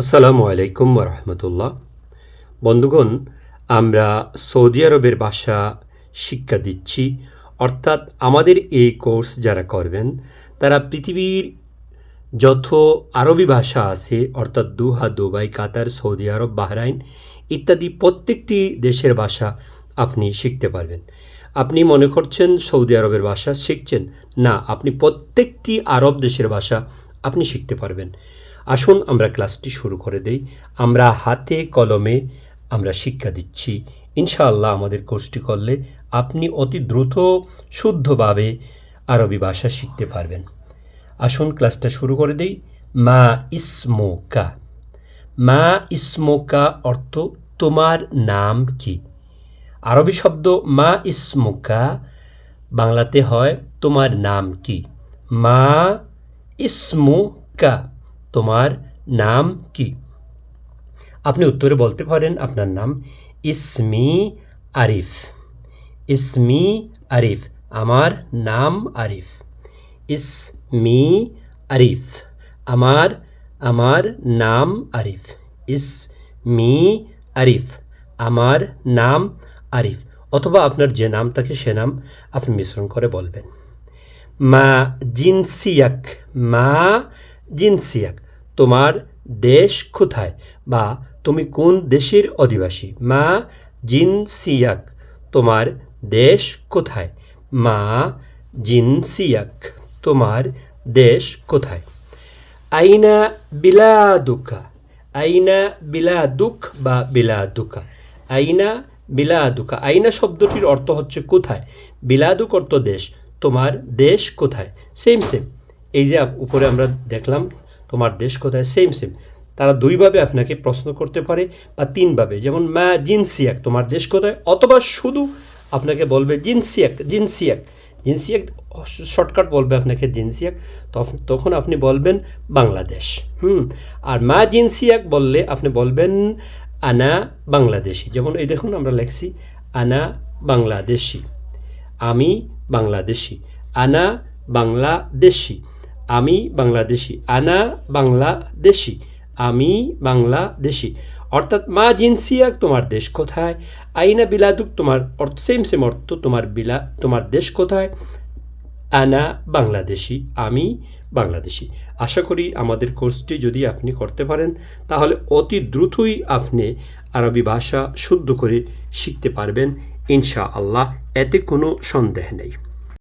আসসালামু আলাইকুম রহমতুল্লাহ। বন্ধুগণ, আমরা সৌদি আরবের ভাষা শিক্ষা দিচ্ছি। অর্থাৎ আমাদের এই কোর্স যারা করবেন, তারা পৃথিবীর যত আরবি ভাষা আছে, অর্থাৎ Doha, Dubai, Qatar, Saudi Arab, Bahrain ইত্যাদি প্রত্যেকটি দেশের ভাষা আপনি শিখতে পারবেন। আপনি মনে করছেন সৌদি আরবের ভাষা শিখছেন? না, আপনি প্রত্যেকটি আরব দেশের ভাষা আপনি শিখতে পারবেন। আসুন আমরা ক্লাসটি শুরু করে দেই। আমরা হাতে কলমে আমরা শিক্ষা দিচ্ছি। ইনশাআল্লাহ আমাদের কোর্সটি করলে আপনি অতি দ্রুত, শুদ্ধভাবে আরবি ভাষা শিখতে পারবেন। আসুন ক্লাসটা শুরু করে দেই। মা ইসমোকা। মা ইসমোকা অর্থ তোমার নাম কি? আরবি শব্দ মা ইসমোকা বাংলাতে হয় তোমার নাম কি? মা ইসমুকা। তোমার নাম কি? আপনি উত্তরে বলতে পারেন আপনার নাম ইসমি আরিফ। ইসমি আরিফ, আমার নাম আরিফ। ইসমি আরিফ, আমার আমার নাম আরিফ। ইসমি আরিফ, আমার নাম আরিফ। অথবা আপনার যে নাম থাকে সে নাম আপনি মিশ্রণ করে বলবেন। মা জিনসিয়াক মা জিনসিয়াক। তোমার দেশ কোথায় বা তুমি কোন দেশের অধিবাসী? মা জিনসিয়াক, তোমার দেশ কোথায়? মা জিনসিয়াক, তোমার দেশ কোথায়? আইনা বিলাদুকা, আইনা বিলাদুক বা বিলাদুকা, আইনা বিলাদুকা। আইনা শব্দটির অর্থ হচ্ছে কোথায়? বিলাদুক অর্থ দেশ, তোমার দেশ কোথায়? সেম সেম এই যে উপরে আমরা দেখলাম তোমার দেশ কোথায়? সেম সেম তারা দুইভাবে আপনাকে প্রশ্ন করতে পারে বা তিনভাবে। যেমন মা জিনসিয়াক, তোমার দেশ কোথায়? অথবা শুধু আপনাকে বলবে জিনসিয়াক জিনসিয়াক। জিনসিয়াক শর্টকাট বলবে আপনাকে জিনসিয়াক। তখন তখন আপনি বলবেন বাংলাদেশ। হুম? আর মা জিনসিয়াক বললে আপনি বলবেন আনা বাংলাদেশি। যেমন এই দেখুন আমরা লেখছি, আনা বাংলাদেশি। আমি বাংলাদেশি। আনা বাংলাদেশি। আমি বাংলাদেশি, আনা বাংলাদেশি, আমি বাংলাদেশি। অর্থাৎ মা জিনসিয়াক তোমার দেশ কোথায়? আইনা বিলাদুক তোমার অর্থ সেম সেম অর্থ তোমার বিলা, তোমার দেশ কোথায়? আনা বাংলাদেশি, আমি বাংলাদেশি। আশা করি আমাদের কোর্সটি যদি আপনি করতে পারেন, তাহলে অতি দ্রুতই আপনি আরবি ভাষা শুদ্ধ করে শিখতে পারবেন। ইনশা আল্লাহ এতে কোনো সন্দেহ নেই।